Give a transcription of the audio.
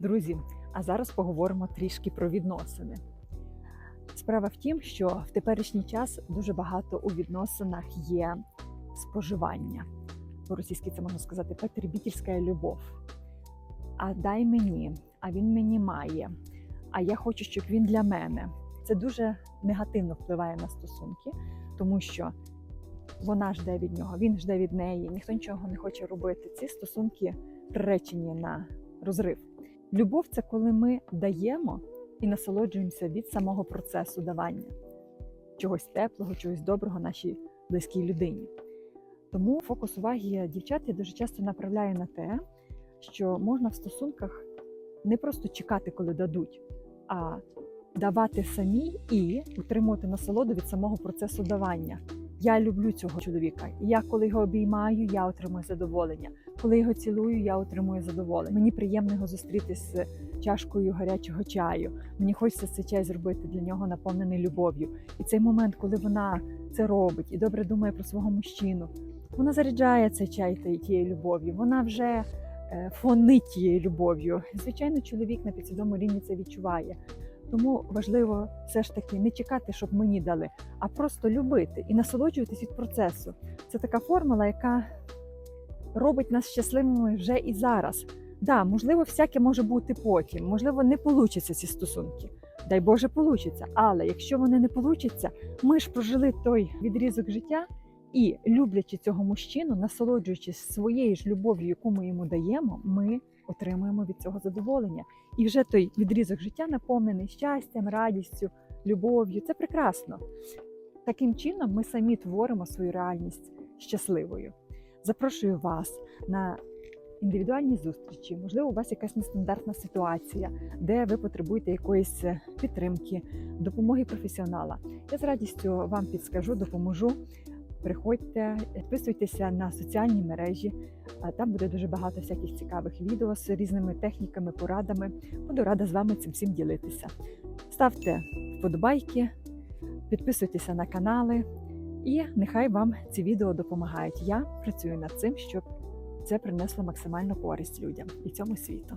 Друзі, а зараз поговоримо трішки про відносини. Справа в тім, що в теперішній час дуже багато у відносинах є споживання. По-російськи це можна сказати потребітельська любов. А дай мені, а він мені має, а я хочу, щоб він для мене. Це дуже негативно впливає на стосунки, тому що вона жде від нього, він жде від неї, ніхто нічого не хоче робити. Ці стосунки приречені на розрив. Любов це коли ми даємо і насолоджуємося від самого процесу давання чогось теплого, чогось доброго нашій близькій людині. Тому фокус уваги дівчат я дуже часто направляє на те, що можна в стосунках не просто чекати, коли дадуть, а давати самі і утримувати насолоду від самого процесу давання. Я люблю цього чоловіка. Я, коли його обіймаю, я отримую задоволення. Коли його цілую, я отримую задоволення. Мені приємно його зустріти з чашкою гарячого чаю. Мені хочеться цей чай зробити для нього наповнений любов'ю. І цей момент, коли вона це робить і добре думає про свого мужчину, вона заряджає цей чай тією любов'ю. Вона вже е, фонить тією любов'ю. Звичайно, чоловік на підсвідомому рівні це відчуває. Тому важливо все ж таки не чекати, щоб мені дали, а просто любити і насолоджуватись від процесу. Це така формула, яка робить нас щасливими вже і зараз. Да, можливо, всяке може бути потім, можливо, не получаться ці стосунки. Дай Боже, получиться. Але якщо вони не получаться, ми ж прожили той відрізок життя і, люблячи цього мужчину, насолоджуючись своєю ж любов'ю, яку ми йому даємо, ми отримуємо від цього задоволення. І вже той відрізок життя наповнений щастям, радістю, любов'ю. Це прекрасно. Таким чином, ми самі творимо свою реальність щасливою. Запрошую вас на індивідуальні зустрічі. Можливо, у вас якась нестандартна ситуація, де ви потребуєте якоїсь е, підтримки, допомоги професіонала. Я з радістю вам підскажу, допоможу. Приходьте, підписуйтеся на соціальні мережі. Там буде дуже багато всяких цікавих відео з різними техніками, порадами. Буду рада з вами цим всім ділитися. Ставте вподобайки, підписуйтеся на канали, і нехай вам ці відео допомагають. Я працюю над цим, щоб це принесло максимальну користь людям і цьому світу.